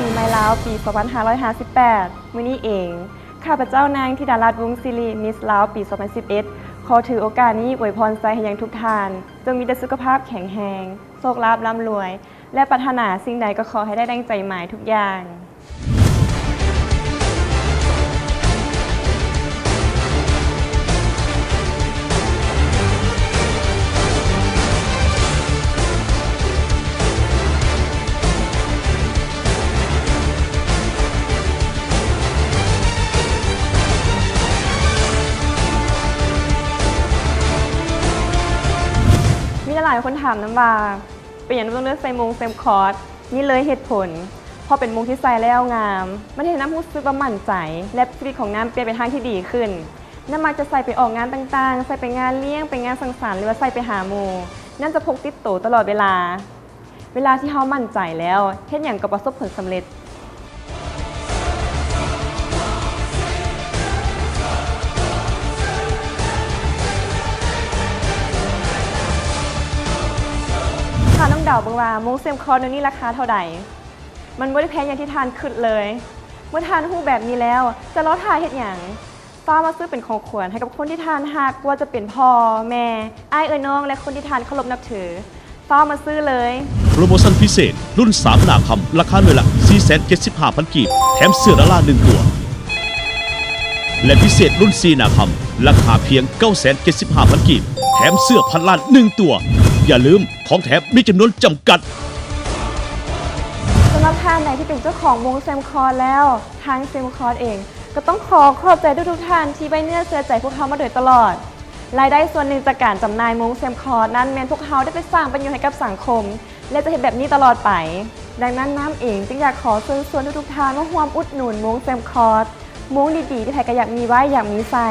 ปีใหม่ลาวปี2558มื้อนี้เอง ข้าพเจ้านางธิดารัตน์วงศ์ศิริมิสลาวปี 2011 ขอถือโอกาสนี้อวยพรใจให้ยังทุกท่าน จงมีแต่สุขภาพแข็งแรงโชคลาภร่ำรวย และปรารถนาสิ่งใดก็ขอให้ได้ดังใจหมายทุกอย่าง มีหลายคนถามน้ำว่าเป็นอย่างต้องเลือกใส่มงเซมคอร์สนี่เลยเหตุผลพราะเป็นมงที่ใส่แล้วงาม มันเห็นน้ำรู้สึกว่ามั่นใจ และชีวิตของน้ำเปลี่ยนไปทางที่ดีขึ้น น้ำมักจะใส่ไปออกงานต่างๆ ใส่ไปงานเลี้ยง ไปงานสังสรรค์หรือว่าใส่ไปหาหมูนั่นจะพกติดตัวตลอดเวลา เวลาที่เขามั่นใจแล้วเฮ็ดอย่างก็ประสบผลสำเร็จ ค่ะน้องดาเบังว่ามงเซมคอร์นนี่ราคาเท่าใดมันบ่ได้แพงอย่างที่ทานขึ้นเลย เมื่อทานหู้แบบนี้แล้ว จะล้อทายเฮ็ดหยังฟ้ามาซื้อเป็นของขวัญให้กับคนที่ทานหักว่าจะเป็นพ่อแม่อ้ายเอ๋ยน้องและคนที่ทานเคารพนับถือฟ้ามาซื้อเลย โปรโมชั่นพิเศษ รุ่น 3 หนาคำราคาหน่วยละ475,000กีบแถมเสื้อละล่า1ตัว และพิเศษรุ่น 4 หนาคำราคาเพียง 975,000กีบแถมเสื้อพันล้าน1ตัว อย่าลืมของแถมมีจำนวนจำกัดสำหรับท่านใดที่เป็นเจ้าของวงเซมคอร์แล้ว ทางเซมคอร์เอง ก็ต้องขอขอบใจทุกๆท่านที่ไว้เนื้อเสือใจพวกเขามาโดยตลอด รายได้ส่วนหนึ่งจากการจำหน่ายมงเซมคอร์นั้นแมนพวกเขาได้ไปสร้างประโยชน์ให้กับสังคม และจะเห็นแบบนี้ตลอดไป ดังนั้นน้ำเองจึงอยากขอเชิญชวนทุกๆท่านมาร่วมอุดหนุนมงเซมคอร์มงดีๆที่ใครก็อยากมีไว้อยากมีใส่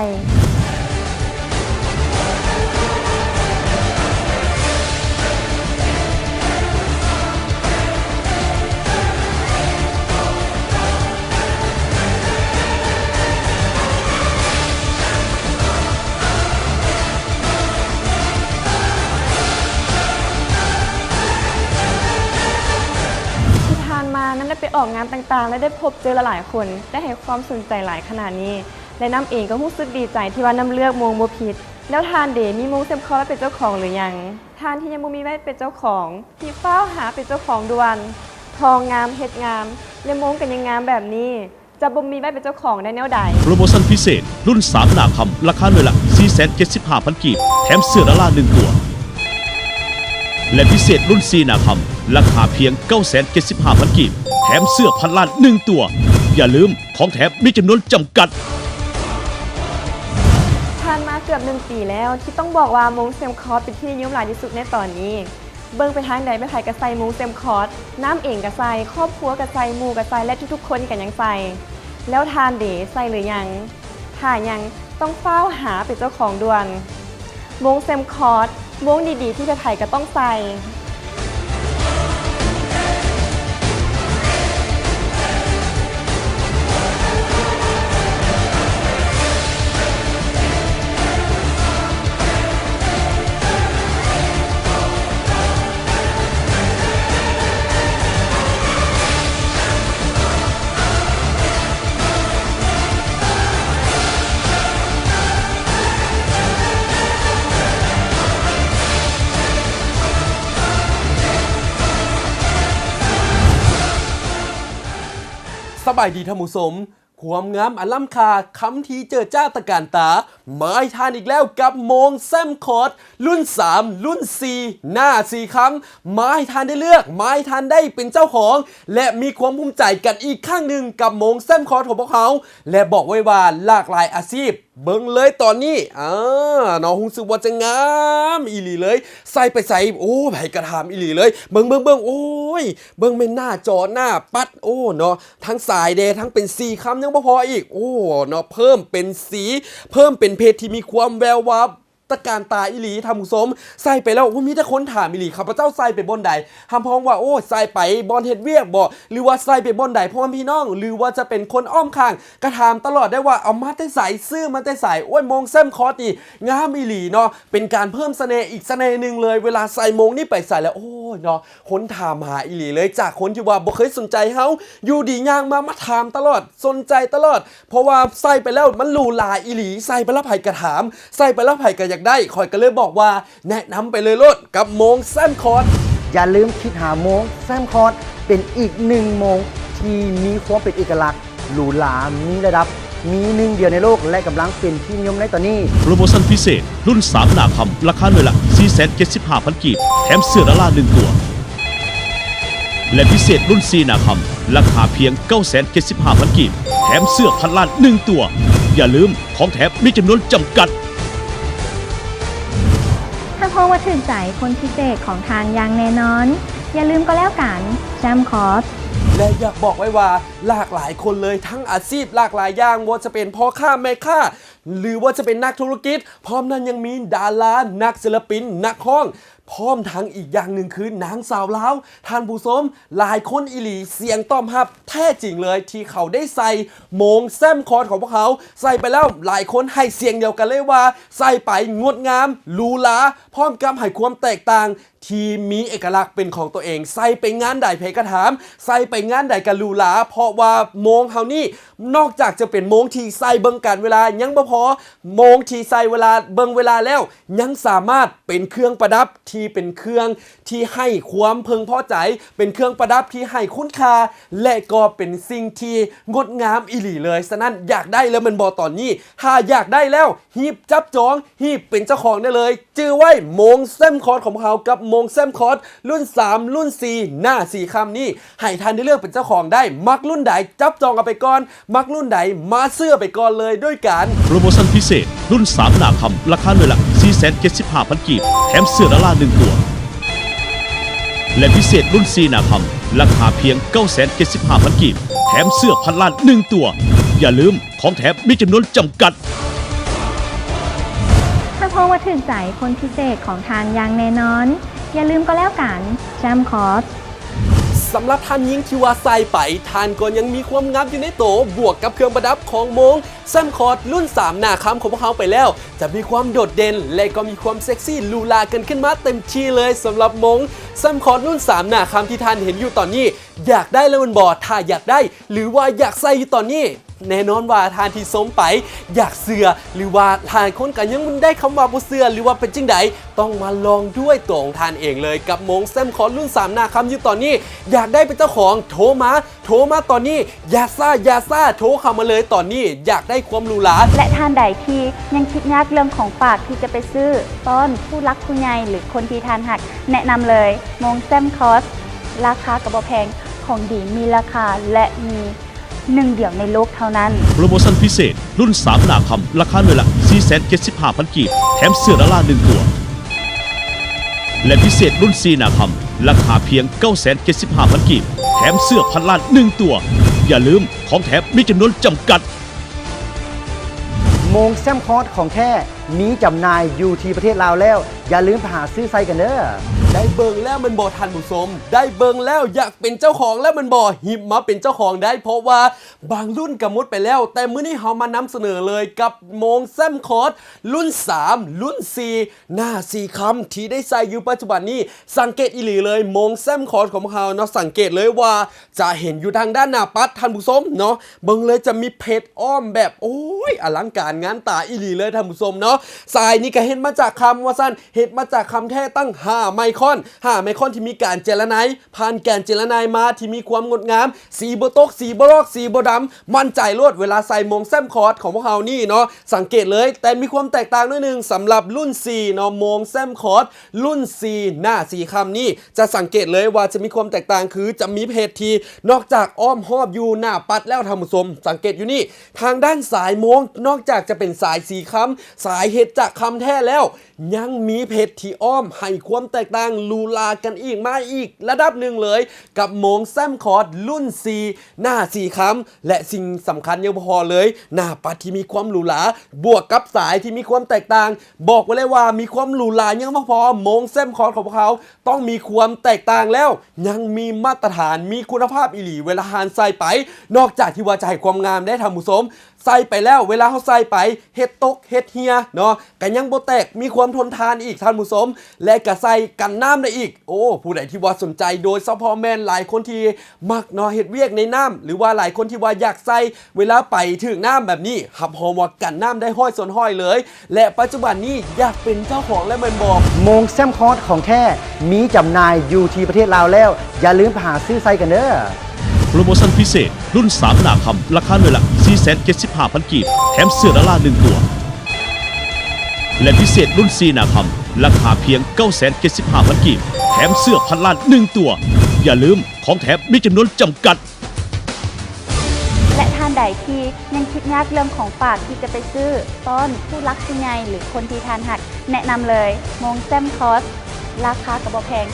ออกงานต่างๆ และได้พบเจอหลายคน ได้ให้ความสนใจหลายขนาดนี้ และน้ำเองก็รู้สึกดีใจที่ว่าน้ำเลือกมงโมผิดแล้วทานเดมีมงเซมคอและเป็นเจ้าของหรือยังทานที่ยังบ่มีไว้เป็นเจ้าของที่เฝ้าหาเป็นเจ้าของดวนทองงามเฮ็ดงามและมงกันยังงามแบบนี้ จะบ่มีไว้เป็นเจ้าของได้แนวใดโปรโมชั่นพิเศษ รุ่น3หนาคำราคาหน่วยละ475,000กีบแถมเสื้อละล่า1ตัว และพิเศษรุ่น4หนาคำราคาเพียง 975,000กีบ แถมเสื้อพันล้าน1ตัว อย่าลืมของแถมมีจำนวนจำกัดผ่านมาเกือบหนึ่งปีแล้วที่ต้องบอกว่ามงเซมคอร์สเป็นที่นิยมหลายที่สุดในตอนนี้ เบิ้งไปทางใดไปไผกระใส่มงเซมคอร์สน้ำเองกระใส่ครอบครัวกระใส่มูกระใส่และทุกๆ คนกันยังใส่แล้วทานเดใส่หรือยังถ้ายังต้องเฝ้าหาเป็นเจ้าของด่วนมงเซมคอร์ส มงดีๆที่ไผๆก็ต้องใส่ สบายดีท่านผู้ชมความงามอลัมคาคำทีเจอจ้าตะการตา ไม้ทานอีกแล้วกับโมงแซมคอร์ดรุ่น 3 รุ่น 4 หน้า 4คำไม้ทานได้เลือกไม้ทานได้เป็นเจ้าของ และมีความภูมิใจกันอีกข้างหนึ่งกับโมงแซมคอร์ดของพวกเขา และบอกไว้ว่าหลากหลายอาชีพเบิ่งเลยตอนนี้อ่าน้องฮุงสึว่าจะงามอีหลีเลย ใส่ไปใส่โอ้ไผกระทำอีหลีเลย เบิ่งเบิ่งเบิ่งโอ้ย เบิ่งเป็นหน้าจอหน้าปัดโอ้เนาะทั้งสายแดทั้งเป็นสีคำยังพออีก โอ้เนาะเพิ่มเป็นสี เพิ่มเป็นเพจที่มีความแวววับ ตะการตาอิหลีทำผู้ชมใส่ไปแล้วว่ามีแต่คนถามอิหลีข้าพเจ้าใส่ไปบนใดทำพ้องว่าโอ้ใส่ไปบอลเฮ็ดเวียกบ่หรือว่าใส่ไปบนใดพ่อแม่พี่น้อง หรือว่าจะเป็นคนอ้อมข้างกระถามตลอดได้ว่าเอามาแต่ใส่ซื้อมาแต่ใส่โอ้ยมงเส้มคอร์สนี่งามอิหลีเนาะเป็นการเพิ่มเสน่ห์อีกเสน่ห์หนึ่งเลย เวลาใส่มงนี่ไปใส่แล้วโอ้ยเนาะคนถามหาอิหลีเลยจากคนที่ว่าบ่เคยสนใจเฮาอยู่ดีย่างมามาถามตลอดสนใจตลอด เพราะว่าใส่ไปแล้วมันหรูหราอิหลีใส่ไปแล้วไผกระถามใส่ไปแล้วไผก็อยากได้คอยก็เลยบอกว่า แนะนำไปเลยโลดกับโมงแซมคอร์สอย่าลืมคิดหาโมงแซมคอร์ดเป็นอีกหนึ่งโมงที่มีความเป็นเอกลักษณ์หรูหรามีระดับ มีหนึ่งเดียวในโลกและกำลังเป็นที่นิยมในตอนนี้ โปรโมชั่นพิเศษ รุ่น 3 หนาคำราคาหน่วยละ 475,000กีบแถมเสื้อดารา1ตัว และพิเศษรุ่น 4 หนาคำราคาเพียง 975,000กีบแถมเสื้อพันล้าน1ตัว อย่าลืมของแถมมีจำนวนจำกัดถ้าเพราะว่าถึงใจคนพิเศษของทางอย่างแน่นอน อย่าลืมก็แล้วกันแจมคอร์สและอยากบอกไว้ว่าหลากหลายคนเลยทั้งอาชีพหลากหลายอย่างว่าจะเป็นพ่อค้าแม่ค้าหรือว่าจะเป็นนักธุรกิจ พร้อมนั้นยังมีดารานักศิลปินนักห้อง พร้อมทั้งอีกอย่างหนึ่งคือนางสาวลาวท่านผู้ชมหลายคนอีหลีเสียงต้อมรับ แท้จริงเลยที่เขาได้ใส่มงแซมคอร์ดของพวกเขา ใส่ไปแล้วหลายคนให้เสียงเดียวกันเลยว่า ใส่ไปงดงามหรูหราพร้อมกับให้ความแตกต่างที่มีเอกลักษณ์เป็นของตัวเอง ใส่ไปงานใดเพกระถาม ใส่ไปงานใดกันลูลา เพราะว่าโมงเฮานี่นอกจากจะเป็นโมงที่ใส่เบิ่งการเวลายังบ่พอโมงที่ใส่เวลาเบิ่งเวลาแล้ว ยังสามารถเป็นเครื่องประดับที่เป็นเครื่องที่ให้ความพึงพอใจ เป็นเครื่องประดับที่ให้คุณค่าและก็เป็นสิ่งที่งดงามอีหลีเลยฉะนั้นอยากได้แล้วมันบอตอนนี้ ถ้าอยากได้แล้วฮีบจับจองฮีบเป็นเจ้าของได้เลย จื้อไว้มงเซมคอร์ดของเขากับมงเซมคอร์ดรุ่น 3 รุ่น 4 หน้า 4คำนี้ ให้ท่านได้เลือกเป็นเจ้าของได้ มักรุ่นใดจับจองเอาไปก่อน มักรุ่นใดมาเสื้อไปก่อนเลยด้วยกันโปรโมชั่นพิเศษ รุ่น 3 หน้าคำราคาหน่วยละ 475,000กีบแถมเสื้อดารา1ตัว และพิเศษรุ่น4หนาคำราคาเพียง 975,000กีบแถมเสื้อพันล้าน1ตัว อย่าลืมของแถมมีจำนวนจำกัดถ้าพราะว่าถึงใจคนพิเศษของทางอย่างแน่นอน อย่าลืมก็แล้วกันแจมคอร์ สำหรับท่านยิงทิวาไซไปทานก็ยังมีความงับอยู่ในโต บวกกับเครื่องประดับของมงแซมคอร์ดรุ่น 3 หน้าคำของพวกเขาไปแล้ว จะมีความโดดเด่น และก็มีความเซ็กซี่ลูลากันขึ้นมาเต็มที่เลยสำหรับมงแซมคอร์ดรุ่น 3 หน้าคำที่ท่านเห็นอยู่ตอนนี้ อยากได้แล้วมันบอถ้าอยากได้ หรือว่าอยากใส่อยู่ตอนนี้ แน่นอนว่าทานที่สมไป อยากเสือหรือว่าทานคนกันยังมันได้คำว่าบ่เสือหรือว่าเป็นจังใดต้องมาลองด้วยตัวของทานเองเลยกับมงแซมคอร์ดรุ่น 3 หน้าคำอยู่ตอนนี้ อยากได้เป็นเจ้าของโทรมาโทรมาตอนนี้อย่าซ่าอย่าซ่าโทรเข้ามาเลยตอนนี้ อยากได้ความหรูหราและท่านใดที่ยังคิดยากเรื่องของฝากที่จะไปซื้อต้นผู้รักผู้ใหญ่หรือคนที่ทานหัก แนะนำเลยมงแซมคอสราคากระบอกแพงของดีมีราคาและมี หนึ่งเดียวในโลกเท่านั้น โปรโมชั่นพิเศษ รุ่น3หนาคำราคาหน่วยละ 475,000กีบแถมเสื้อดารา1ตัว และพิเศษรุ่น4หนาคำราคาเพียง 975,000กีบแถมเสื้อพันล้าน1ตัว อย่าลืมของแถมมีจำนวนจำกัด โมงแซมคอร์ดของแท้ มีจำหน่ายอยู่ที่ประเทศลาวแล้ว อย่าลืมไปหาซื้อไซกันเด้อได้เบิงแล้วมันบอทันผู้ชมได้เบิงแล้วอยากเป็นเจ้าของแล้วมันบอหิบมาเป็นเจ้าของได้ เพราะว่าบางรุ่นกำมุดไปแล้ว แต่มื้อนี้เรามานำเสนอเลยกับโมงแซมคอร์ดรุ่น 3 รุ่น 4 หน้า 4คำที่ได้ใส่อยู่ปัจจุบันนี้ สังเกตอีหลีเลยโมงแซมคอร์ดของเราเนาะสังเกตเลยว่าจะเห็นอยู่ทางด้านหน้าปัดท่านผู้ชมเนาะเบิงเลยจะมีเพชรอ้อมแบบโอ้ยอลังการงานตาอีหลีเลยท่านผู้ชมเนาะสายนี่ก็เห็นมาจากคำว่าสั้นเห็นมาจากคำแท้ตั้ง5ไมครอน5ไมครอนที่มีการเจรไนท์ผ่านแการเจรไนท์มาที่มีความงดงาม สีบตก สีบรอก สีบดำมั่นใจรวดเวลาใส่มงแซมคอร์ดของพวกเรานี่เนาะสังเกตเลย แต่มีความแตกต่างนิดนึงสำหรับรุ่น4เนาะมงแซมคอร์ดรุ่น 4 หน้า4คำนี่จะสังเกตเลยว่าจะมีความแตกต่างคือจะมีเพจทีนอกจากอ้อมหอบอยู่หน้าปัดแล้วท่านผู้ชมสังเกตอยู่นี่ ทางด้านสายมงนอกจากจะเป็นสายสีคำสายเห็ดจากคำแท้แล้ว ยังมีเพชรที่อ้อมให้ความแตกต่างลูลากันอีกมาอีก ระดับหนึ่งเลย กับมงแซมคอร์ดรุ่น C หน้าสีคำและสิ่งสำคัญยังพอเลย หน้าปัดที่มีความหรูหราบวกกับสายที่มีความแตกต่าง บอกไว้เลยว่ามีความหรูหรายังไม่พอมงแซมคอร์ดของเขา ต้องมีความแตกต่างแล้ว ยังมีมาตรฐานมีคุณภาพอีหลีเวลาหานใส่ไป นอกจากที่ว่าจะให้ความงามได้ทำมุสม ใส่ไปแล้วเวลาเขาใส่ไปเฮ็ดตกเฮ็ดเฮียเนาะกันยังบ่แตกมีความทนทานอีกท่านผู้ชมและก็ใส่กันน้ำได้อีก โอ้ผู้ใดที่ว่าสนใจโดยเฉพาะแมนหลายคนที่มักเนาะเฮ็ดเวียกในน้ำหรือว่าหลายคนที่ว่าอยากใส่เวลาไปถึงน้ำแบบนี้หับหอมว่ากันน้ำได้ห้อยส่วนห้อยเลย และปัจจุบันนี้อยากเป็นเจ้าของและแมันบอกโมงแซมคอร์สของแท้มีจำหน่ายอยู่ที่ประเทศลาวแล้ว อย่าลืมไปหาซื้อไซกันเด้อโปรโมชั่นพิเศษ รุ่น3หนาคำราคาหน่วยละ 475,000กีบ แถมเสื้อละล่า1ตัว และพิเศษรุ่น4หนาคำราคาเพียง975,000กีบ แถมเสื้อพันล้าน1ตัว อย่าลืมของแถมมีจำนวนจำกัด และท่านใดที่ยังคิดยากเรื่องของฝากที่จะไปซื้อ ต้อนผู้รักผู้ใหญ่หรือคนที่ทานหัก แนะนำเลยมงแซมคอส ราคากระบอกแพง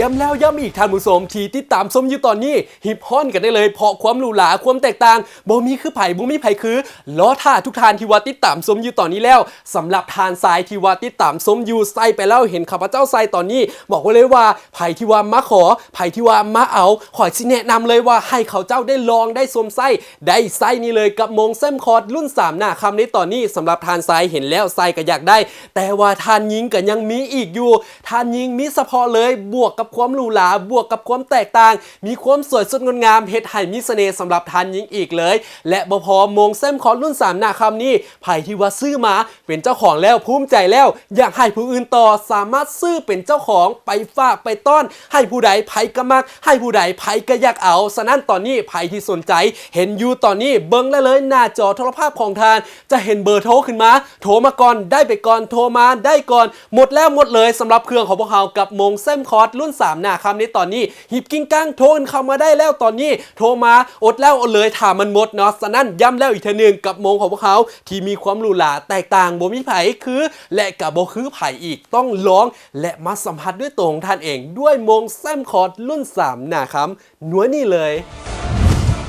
ย้ำแล้วย้ำอีกท่านผู้ชมที่ติดตามชมอยู่ตอนนี้ฮิปฮอนกันได้เลยเพราะความหรูหราความแตกต่างบ่มีคือไผ่บ่มีไผ่คือล้อท่าทุกทานที่ว่าติดตามชมอยู่ตอนนี้แล้วสำหรับทานทรายที่ว่าติดตามชมอยู่ใส่ไปแล้วเห็นข้าพเจ้าใส่ตอนนี้ บอกไว้เลยว่าไผ่ที่ว่ามาขอไผ่ที่ว่ามาเอา ขอสิแนะนำเลยว่าให้เขาเจ้าได้ลองได้สวมไส้ได้ไส้นี่เลยกับมงเส้มคอร์ดรุ่น 3 หน้าคำในตอนนี้สำหรับทานทรายเห็นแล้วไส้ก็อยากได้ แต่ว่าทานยิงก็ยังมีอีกอยู่ ทานยิงมีเฉพาะเลยบวกกับความหรูหราบวกกับความแตกต่าง มีความสวยสดงดงามเฮ็ดให้มีเสน่ห์สำหรับทานยิงอีกเลย และบพอมงเส้มคอรุ่น 3 หน้าคำนี้ไผ่ที่ว่าซื้อมาเป็นเจ้าของแล้วภูมิใจแล้ว อยากให้ผู้อื่นต่อสามารถซื้อเป็นเจ้าของไปฝากไปต้อน ให้ผู้ใดไผ่ก็มัก ให้ผู้ใดไผ่ก็อยากเอาฉะนั้นตอนนี้ไผ่ที่สนใจ เห็นอยู่ตอนนี้เบิ้งได้เลยหน้าจอโทรภาพของทาน จะเห็นเบอร์โทรขึ้นมา โทรมาก่อนได้ไปก่อนโทรมาได้ก่อน หมดแล้วหมดเลยสำหรับเครื่องของพวกเรากับมงเส้มคอร์ดรุ่น3หน้าคำนี้ตอนนี้หิบกิ้งก้างโทรกันเข้ามาได้แล้วตอนนี้ โทรมาอดแล้วอดเลยถามมันหมดเนาะฉะนั้นย้ำแล้วอีกทอหนึงกับมงของพวกเขาที่มีความหรูหราแตกต่างบ่มีไผคือ และกับบ่คือไผอีกต้องลอง และมาสัมผัสด้วยตัวของท่านเอง ด้วยมงแซมคอร์ดรุ่น3หน้าคำหนัวนี่เลย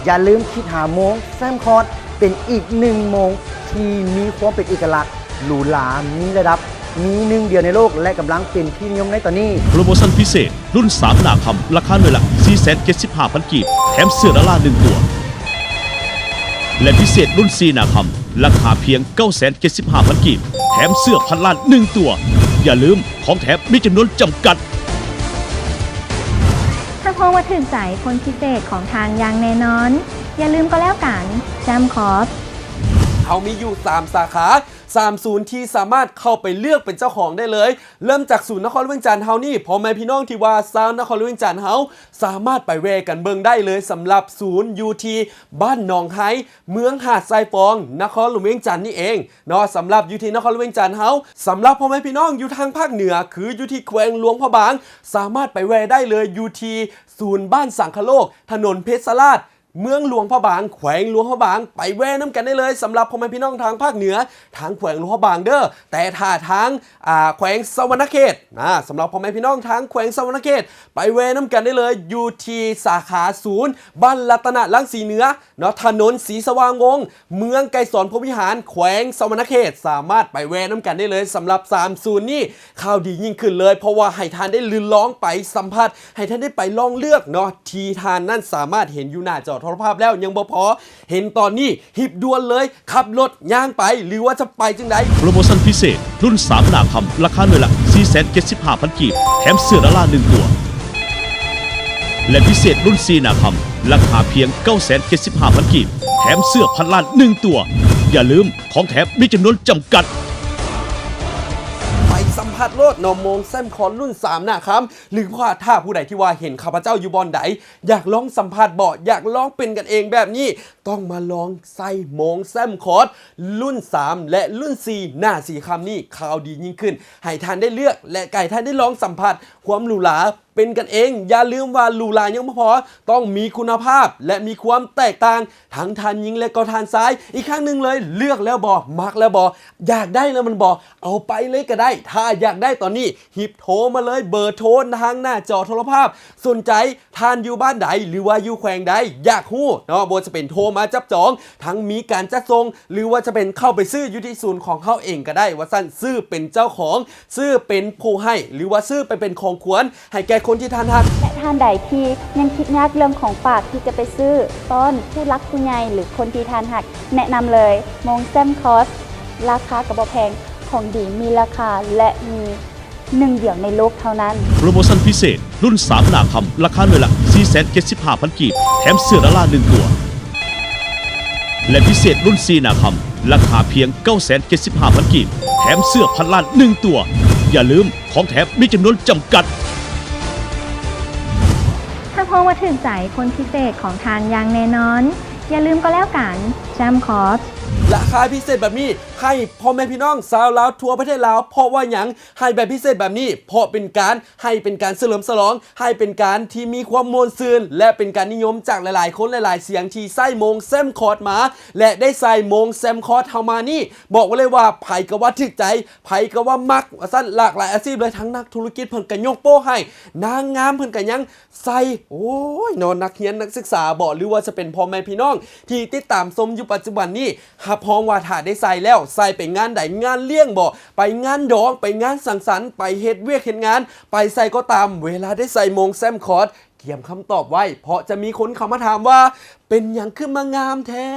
อย่าลืมคิดหาโมงแซมคอร์สเป็นอีกหนึ่งโมงที่มีความเป็นเอกลักษณ์หรูหรามีระดับ มีหนึ่งเดียวในโลกและกำลังเป็นที่นิยมในตอนนี้ โปรโมชั่นพิเศษ รุ่น3หนาคำราคาหน่วยละ475,000กีบแถมเสื้อละล่า1ตัว และพิเศษรุ่น4หนาคำราคาเพียง 975,000กีบแถมเสื้อพันล้าน1ตัว อย่าลืมของแถมมีจำนวนจำกัด ถ้าพองว่าถึงใจคนพิเศษของทางอย่างแน่นอน อย่าลืมก็แล้วกันแซมคอส เขามีอยู่ 3 สาขา3ศูนย์ที่สามารถเข้าไปเลือกเป็นเจ้าของได้เลย เริ่มจากศูนย์นครหลวงจันทร์เฮานี่พ่อแม่พี่น้องที่ว่าซาวนครหลวงจันทร์เฮาสามารถไปแวกันเบิงได้เลยสำหรับศูนย์ยูทีบ้านหนองไฮเมืองหาดทรายฟอง นครหลวงจันทร์นี่เองเนาะสำหรับยูทีนครหลวงจันทร์เฮาสำหรับพ่อแม่พี่น้องอยู่ทางภาคเหนือ คือยูทีแขวงหลวงพระบาง สามารถไปแวได้เลยยูทีศูนย์บ้านสังคโลก ถนนเพชรราช เมืองหลวงพระบาง แขวงหลวงพระบาง ไปแว่น้ำกันได้เลยสำหรับพ่อแม่พี่น้องทางภาคเหนือ ทางแขวงหลวงพระบางเด้อแต่ถ้าทางแขวงสวรรณเขตนะสำหรับพ่อแม่พี่น้องทางแขวงสวรรณเขต ไปแว่น้ำกันได้เลยอยู่ที่สาขาศูนย์บ้านรัตนลังสีเหนือเนาะถนนศรีสว่างวง เมืองไกรสอนพรหมวิหาร แขวงสวรรณเขต สามารถไปแว่น้ำกันได้เลยสำหรับ3ศูนย์นี่ข่าวดียิ่งขึ้นเลย เพราะว่าให้ทานได้ลืนร้องไปสัมผัส ให้ท่านได้ไปลองเลือกเนาะทีทานนั่นสามารถเห็นอยู่หน้าจอทรภาพแล้วยังบ่พอ เห็นตอนนี้หิบด่วนเลย ขับรถย่างไป หรือว่าจะไปจังไดโปรโมชั่นพิเศษ รุ่น3หนาคำราคาหน่วยละ475,000กีบแถมเสื้อละล่า1ตัว และพิเศษรุ่น4หนาคำราคาเพียง 975,000กีบแถมเสื้อพันล้าน1ตัว อย่าลืมของแถมมีจำนวนจำกัด พัดโลดนมมงแซมคอนรุ่น3นะครับหรือว่าถ้าผู้ใดที่ว่าเห็นข้าพเจ้าอยู่บอนใดอยากลองสัมผัสเบาะอยากลองเป็นกันเองแบบนี้ ต้องมาลองใส่มงแซมคอร์ดรุ่น 3 และรุ่น 4 หน้าสีคำนี่ข่าวดียิ่งขึ้น ให้ท่านได้เลือกและไก่ท่านได้ลองสัมผัสความหรูหราเป็นกันเอง อย่าลืมว่าลูลายังไม่พอ ต้องมีคุณภาพและมีความแตกต่าง ทั้งทานหญิงและก็ทานซ้าย อีกครั้งหนึ่งเลยเลือกแล้วบอมักแล้วบออยากได้แล้วมันบอเอาไปเลยก็ได้ ถ้าอยากได้ตอนนี้หิบโทรมาเลยเบอร์โทรทางหน้าจอโทรภาพ สนใจทานอยู่บ้านใด หรือว่าอยู่แขวงใดอยากฮู้เนาะบจะเป็นโทรมาจับจอง ทั้งมีการจัดส่งหรือว่าจะเป็นเข้าไปซื้ออยู่ที่ศูนย์ของเขาเองก็ได้ว่าสั้นซื้อเป็นเจ้าของซื้อเป็นผู้ให้ หรือว่าซื้อไปเป็นของควรให้แก่คนที่ทานทักและท่านใดที่ยังคิดยากเรื่องของฝากที่จะไปซื้อต้อนผู้รักผู้ใหญ่หรือคนที่ทานหัก แนะนำเลยมงแซมคอส ราคากระบอกแพงของดีมีราคาและมีหนึ่งเดียวในโลกเท่านั้น โปรโมชั่นพิเศษ รุ่น3หนาคำราคาหน่วยละ 475,000 กีบ แถมเสื้อดารา1ตัว และพิเศษรุ่น4หนาคำราคาเพียง 975,000 กีบ แถมเสื้อพันล้าน1ตัว อย่าลืมของแถมมีจำนวนจำกัดถ้า พองว่าถึงใจคนพิเศษของทานอย่างแน่นอน อย่าลืมก็แล้วกันแจมคอร์สราคาพิเศษแบบนี้ ให้พ่อแม่พี่น้องสาวลาวทั่วประเทศลาวเพราะว่าหยังให้แบบพิเศษแบบนี้ เพราะเป็นการให้เป็นการเฉลิมฉลอง ให้เป็นการที่มีความมวลซืนและเป็นการนิยมจากหลายๆ คนหลาย ๆ เสียงที่ใส่มงแซมคอร์ดมา และได้ใส่มงแซมคอร์ดเฮามานี่ บอกไว้เลยว่าไผ่ก็ว่าถึกใจไผ่ก็ว่ามักสั้นหลากหลายอาชีพเลยทั้งนักธุรกิจเพิ่นก็ยกโป้ให้ นางงามเพิ่นก็ยังใส่โอ้ยนอนนักเรียนนักศึกษาบอกหรือว่าจะเป็นพ่อแม่พี่น้อง ที่ติดตามชมอยู่ปัจจุบันนี้หับพองว่าถ้าได้ใส่แล้วใส่ไปงานใดงานเลี้ยงบ่ไปงานดองไปงานสังสรรค์ไปเฮ็ดเวียกเฮ็ดงาน ไปใส่ก็ตามเวลาได้ใส่มงแซมคอร์ดเกียมคำตอบไว้ เพราะจะมีคนเข้ามาถามว่า เป็นอย่างขึ้นมางามแท้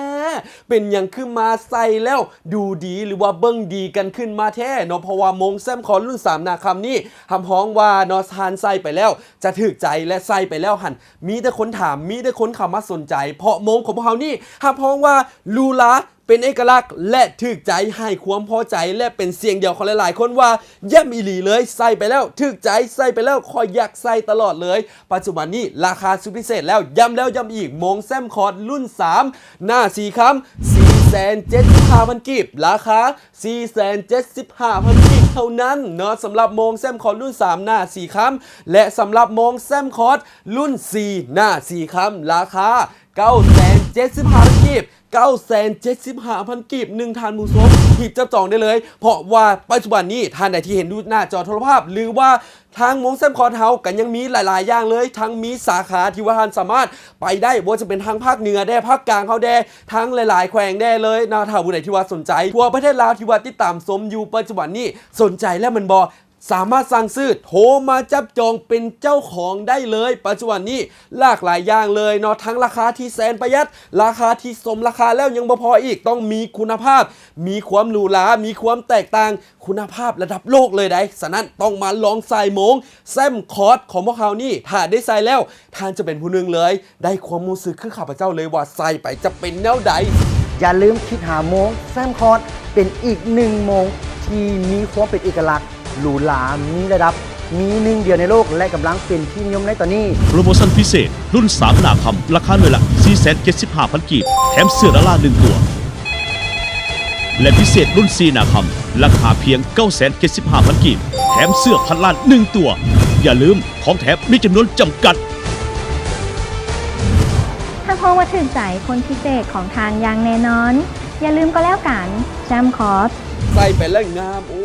เป็นอย่างขึ้นมาใส่แล้ว ดูดีหรือว่าเบิ้งดีกันขึ้นมาแท้เนาะเพราะว่ามงแซมคอร์ดรุ่น 3 นาคำนี่ทำฮ้องว่าเนอทานใส่ไปแล้ว จะถึกใจและใส่ไปแล้วหัน มีแต่คนถามมีแต่คนเข้ามาสนใจ เพราะมงของพวกเขานี่ทำฮ้องว่าลูลา เป็นเอกลักษณ์และถึกใจให้ความพอใจและเป็นเสียงเดียวของหลายๆ คนว่าเยี่ยมอีหลีเลยใส่ไปแล้วถึกใจใส่ไปแล้วคอยอยากใส่ตลอดเลย ปัจจุบันนี้ราคาสุดพิเศษแล้วย้ำแล้วย้ำอีกมงแซมคอร์ดรุ่น 3 หน้าสีคำ4 7 5 0 0 0กีบราคา 4 7 5 0 0 0กีบเท่านั้นเนาะสำหรับมงแซมคอร์ดรุ่น 3 หน้าสีคำและสำหรับมงแซมคอร์ดรุ่น 4 หน้าสีคำราคา 975,000กีบ975,000กีบหนึ่งทานมูสมหีบจับจองได้เลย เพราะว่าปัจจุบันนี้ท่านใดที่เห็นดูหน้าจอโทรภาพ หรือว่าทางมงเซมคอร์เฮากันยังมีหลาย ๆ อย่างเลย ทั้งมีสาขาที่ว่าท่านสามารถไปได้ว่าจะเป็นทางภาคเหนือได้ภาคกลางเขาได้ทั้งหลาย ๆ แขวงได้เลยนะถ้าผู้ใดที่ว่าสนใจทั่วประเทศลาวที่ว่าติดตามสมอยู่ปัจจุบันนี้สนใจแล้วมันบอ สามารถสั่งซื้อโทรมาจับจองเป็นเจ้าของได้เลย ปัจจุบันนี้หลากหลายอย่างเลยเนาะทั้งราคาที่แสนประหยัด ราคาที่สมราคาแล้วยังบ่พออีกต้องมีคุณภาพ มีความหรูหรา มีความแตกต่าง คุณภาพระดับโลกเลยได้ฉะนั้นต้องมาลองใส่มงแซมคอร์สของพวกเขานี่ถ้าได้ใส่แล้วท่านจะเป็นผู้นึงเลย ได้ความรู้สึกคือข้าพเจ้าเลยว่าใส่ไปจะเป็นแนวใดอย่าลืมคิดหาโมงแซมคอร์ดเป็นอีกหนึ่งโมงที่มีความเป็นเอกลักษณ์ หรูหรามีระดับ มีหนึ่งเดียวในโลกและกำลังเป็นที่นิยมในตอนนี้ โปรโมชั่นพิเศษ รุ่น3หนาคำราคาหน่วยละ 475,000กีบแถมเสื้อดารา1ตัว และพิเศษรุ่น4หนาคำราคาเพียง 975,000กีบแถมเสื้อพันล้าน1ตัว อย่าลืมของแถมมีจำนวนจำกัดถ้าพองว่าถึงใจคนพิเศษของทานอย่างแน่นอน อย่าลืมก็แล้วกันแจมคอร์ส ใส่ไปแล้วงาม โอ้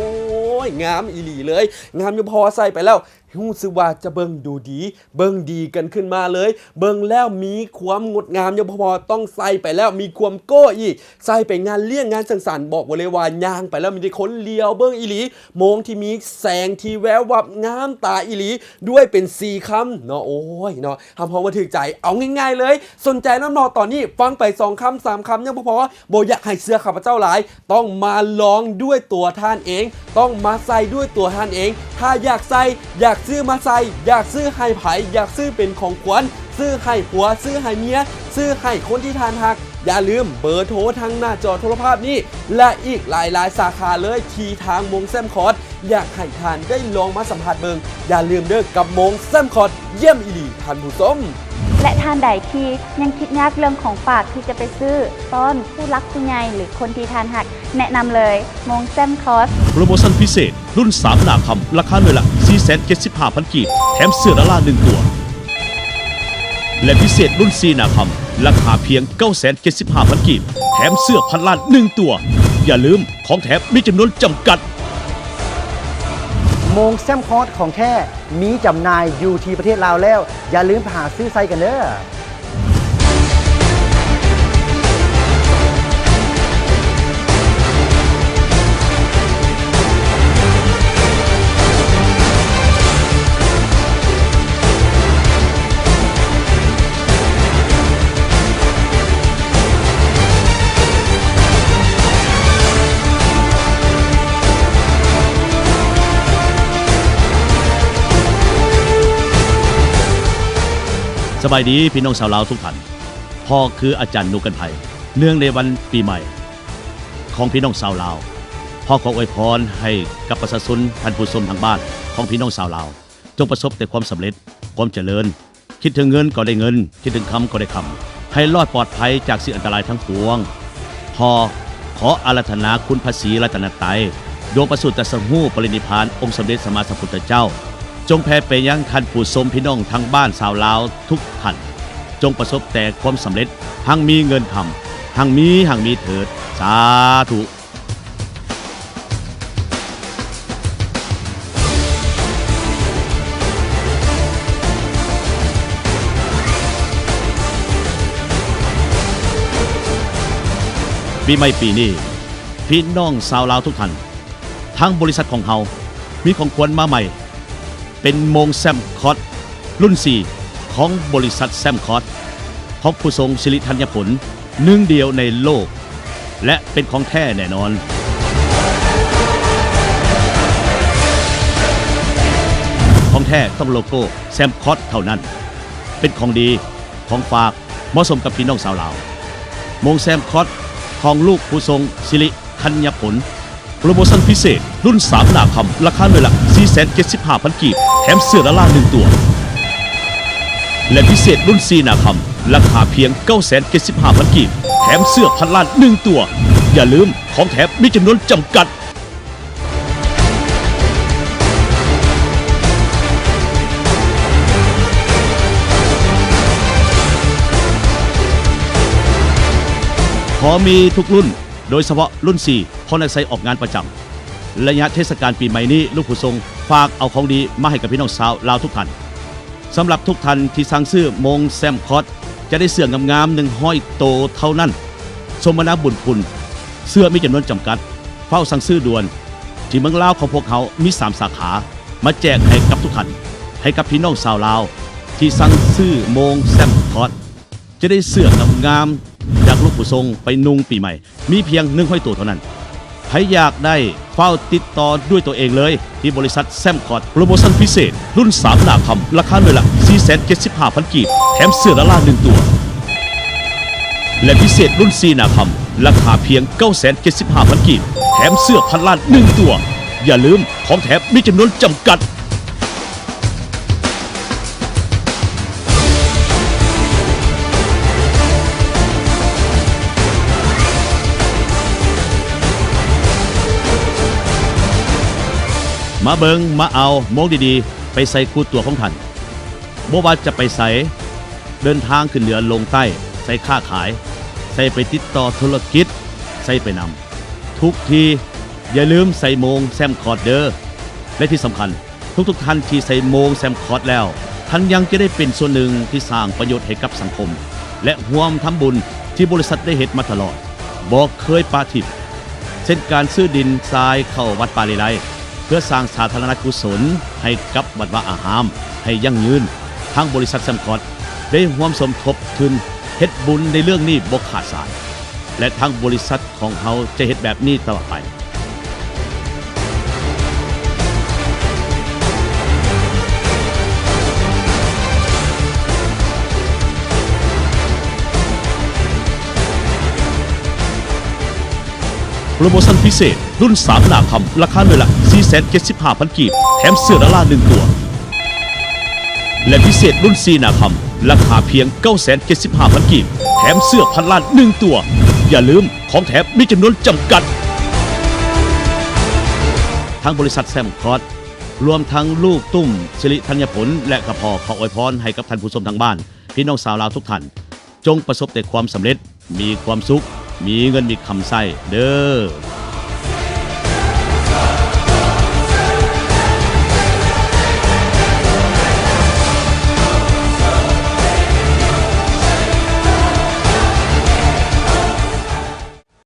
ยงามอีหลีเลย งามยังพอใส่ไปแล้ว รู้สึกว่าจะเบิ่งดูดี เบิ่งดีกันขึ้นมาเลย เบิ่งแล้วมีความงดงามยังพอต้องใส่ไปแล้วมีความโก้อีก ใส่ไปงานเลี้ยงงานสังสรรค์บอกวเลยว่ายางไปแล้วมีแต่คนเลียวเบิ่งอีหลีโมงที่มีแสงที่แวววับงามตาอีหลี ด้วยเป็นสีคำเนาะโอ้ยเนาะทำพอมาถึกใจเอาง่าย ๆ เลย สนใจน้ำนอตอนนี้ฟังไปสองคำสามคำยังพอโบอยากให้เสื้อข้าพเจ้าหลาย ต้องมาลองด้วยตัวท่านเอง ต้องมาใส่ด้วยตัวท่านเอง ถ้าอยากใส่อยากซื้อมาใส่อยากซื้อให้ไผอยากซื้อเป็นของขวัญซื้อให้ผัว ซื้อให้เมีย ซื้อให้คนที่ทานหัก อย่าลืมเบอร์โทรทางหน้าจอโทรภาพนี้ และอีกหลายๆ สาขาเลยที่ทางมงแซมคอร์ดอยากให้ทานได้ลองมาสัมผัสเบิงอย่าลืมเด้อกับมงแซมคอร์ดเยี่ยมอีหลีท่านผู้ชมและท่านใดที่ยังคิดยากเรื่องของฝากที่จะไปซื้อต้อนผู้รักผู้ใหญ่หรือคนที่ทานหัก แนะนำเลยมงแซมคอสโปรโมชั่นพิเศษ รุ่น3หนาคำราคาหน่วยละ 475,000 กีบ แถมเสื้อละล่าหนึ่งตัว และพิเศษรุ่นซีนาคำราคาเพียง 975,000 กีบ แถมเสื้อพันล้านหนึ่งตัว อย่าลืมของแถมมีจำนวนจำกัด โมงแซมคอร์สของแท้มีจำหน่ายอยู่ที่ประเทศลาวแล้ว อย่าลืมไปหาซื้อไซกันเด้อ สบายดีพี่น้องชาวลาวทุกท่านพ่อคืออาจารย์นุกันไพเนื่องในวันปีใหม่ ของพี่น้องชาวลาวพ่อขออวยพรให้กับประชาชนท่านผู้ชมทางบ้านของพี่น้องชาวลาว จงประสบแต่ความสำเร็จความเจริญ คิดถึงเงินก็ได้เงิน คิดถึงคำก็ได้คำให้รอดปลอดภัยจากสิ่งอันตรายทั้งปวงพ่อขออาราธนาคุณพระศรีรัตนตรัยดวงประสูติตรัสรู้ปรินิพพานองค์สมเด็จสมมาสัมพุทธเจ้า จงแผ่ไปยังท่านผู้ชมพี่น้องทางบ้านชาวลาวทุกท่านจงประสบแต่ความสำเร็จหังมีเงินทำหังมีหังมีเถิด สาธุปีใหม่ปีนี้พี่น้องชาวลาวทุกท่านทางบริษัทของเฮามีของควรมาใหม่ เป็นมงแซมคอตรุ่น 4 ของบริษัทแซมคอตของผู้ทรงสิริธัญผลหนึ่งเดียวในโลก และเป็นของแท้แน่นอนของแท้ต้องโลโก้แซมคอตเท่านั้น เป็นของดีของฝากเหมาะสมกับพี่น้องชาวลาวมงแซมคอตของลูกผู้ทรงสิริธัญผล โปรโมชั่นพิเศษ รุ่น 3 หนาคำราคาหน่วยละ475,000 กีบ แถมเสื้อละล่าหนึ่งตัว และพิเศษรุ่น 4 หนาคำราคาเพียง 975,000 กีบ แถมเสื้อพันล้านหนึ่งตัว อย่าลืมของแถมมีจำนวนจำกัดพอมีทุกรุ่น โดยเฉพาะรุ่น4พอในไซออกงานประจำระยะเทศกาลปีใหม่นี้ลูกผู้ทรงฝากเอาของดีมาให้กับพี่น้องสาวลาวทุกท่านสำหรับทุกท่านที่สั่งซื้อมงแซมคอตจะได้เสื้องามๆหนึ่งห้อยโตเท่านั้น สมนาบุญคุณ เสื้อมีจำนวนจำกัด เฝ้าสั่งซื้อด่วน ที่เมืองลาวของพวกเขามี3สาขา มาแจกให้กับทุกท่านให้กับพี่น้องชาวลาว ที่สั่งซื้อมงแซมคอตจะได้เสื้องามๆากลูกผู้ทรงไปนุ่งปีใหม่ มีเพียงหนึ่งห้อยตัวเท่านั้นใครอยากได้เฝ้าติดต่อด้วยตัวเองเลย ที่บริษัทแซมคอร์ดโปรโมชั่นพิเศษ รุ่น 3 หนาคำราคาหน่วยละ 475,000 กีบ แถมเสื้อละล่าหนึ่งตัว และพิเศษรุ่น 4 หนาคำราคาเพียง 975,000 กีบ แถมเสื้อพันล้านหนึ่งตัว อย่าลืมของแถมมีจำนวนจำกัด มาเบิงมาเอาโมงดีๆ ไปใส่คู่ตัวของท่านบ่ว่าจะไปใส่เดินทางขึ้นเหนือลงใต้ ใส่ค้าขาย ใส่ไปติดต่อธุรกิจ ใส่ไปนำทุกทีอย่าลืมใส่โมงแซมคอร์ดเดอร์และที่สำคัญ ทุกๆท่านที่ใส่โมงแซมคอร์ดแล้วท่านยังจะได้เป็นส่วนหนึ่งที่สร้างประโยชน์ให้กับสังคม และร่วมทำบุญที่บริษัทได้เห็นมาตลอดบอกเคยปาทิพเช่นการซื้อดินทรายเข้าวัดปาเลไล พื่อสร้างสาธารณกุศล ให้กับวัดวาอาหาม ให้ยั่งยืนทางบริษัทแซมคอร์ดได้ร่วมสมทบทุนเฮ็ดบุญในเรื่องนี้บกขาดสาย และทางบริษัทของเขาจะเฮ็ดแบบนี้ตลอดไป โปรโมชั่นพิเศษ รุ่นสามนาคำราคาหน่วยละ475,000กีบแถมเสื้อละล่าหนึ่งตัว และพิเศษรุ่นซีนาคำราคาเพียง 975,000กีบแถมเสื้อพันล้านหนึ่งตัว อย่าลืมของแถมมีจำนวนจำกัด ทางบริษัทแซมคอสรวมทั้งลูกตุ้มสิริธัญผล และกระพอขออวยพรให้กับท่านผู้ชมทางบ้าน พี่น้องสาวลาวทุกท่าน จงประสบแต่ความสำเร็จมีความสุข มีเงินมีคำไส้เด้อ